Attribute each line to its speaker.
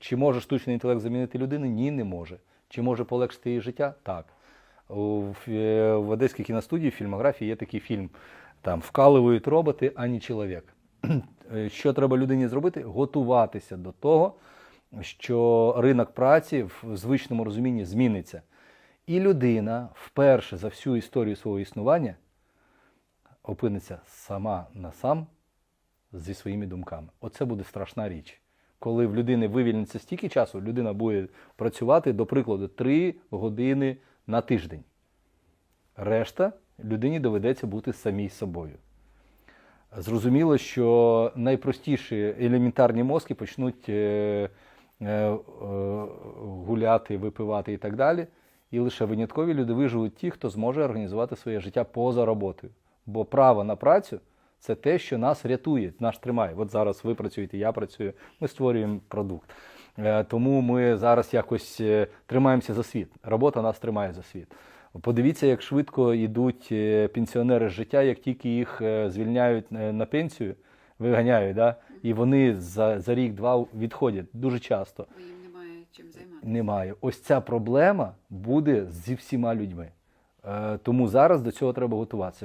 Speaker 1: Чи може штучний інтелект замінити людину? Ні, не може. Чи може полегшити її життя? Так. В, е, в Одеській кіностудії в фільмографії є такий фільм. Там вкалують роботи, а не чоловік. Е, Що треба людині зробити? Готуватися до того, що ринок праці в звичному розумінні зміниться. І людина вперше за всю історію свого існування опиниться сама на сам зі своїми думками. Оце буде страшна річ. Коли в людини вивільниться стільки часу, людина буде працювати, до прикладу, 3 години на тиждень. Решта людині доведеться бути самій собою. Зрозуміло, що найпростіші елементарні мозки почнуть е, е, е, гуляти, випивати і так далі. І лише виняткові люди виживуть ті, хто зможе організувати своє життя поза роботою. Бо право на працю це те, що нас рятує, нас тримає. От зараз ви працюєте, я працюю, ми створюємо продукт. Е, Тому ми зараз якось е, тримаємося за світ. Робота нас тримає за світ. Подивіться, як швидко йдуть е, пенсіонери з життя, як тільки їх звільняють на пенсію, виганяють, да? і вони за, за рік-два відходять дуже часто.
Speaker 2: Їм немає чим займатися.
Speaker 1: Немає. Ось ця проблема буде зі всіма людьми. Тому зараз до цього треба готуватися.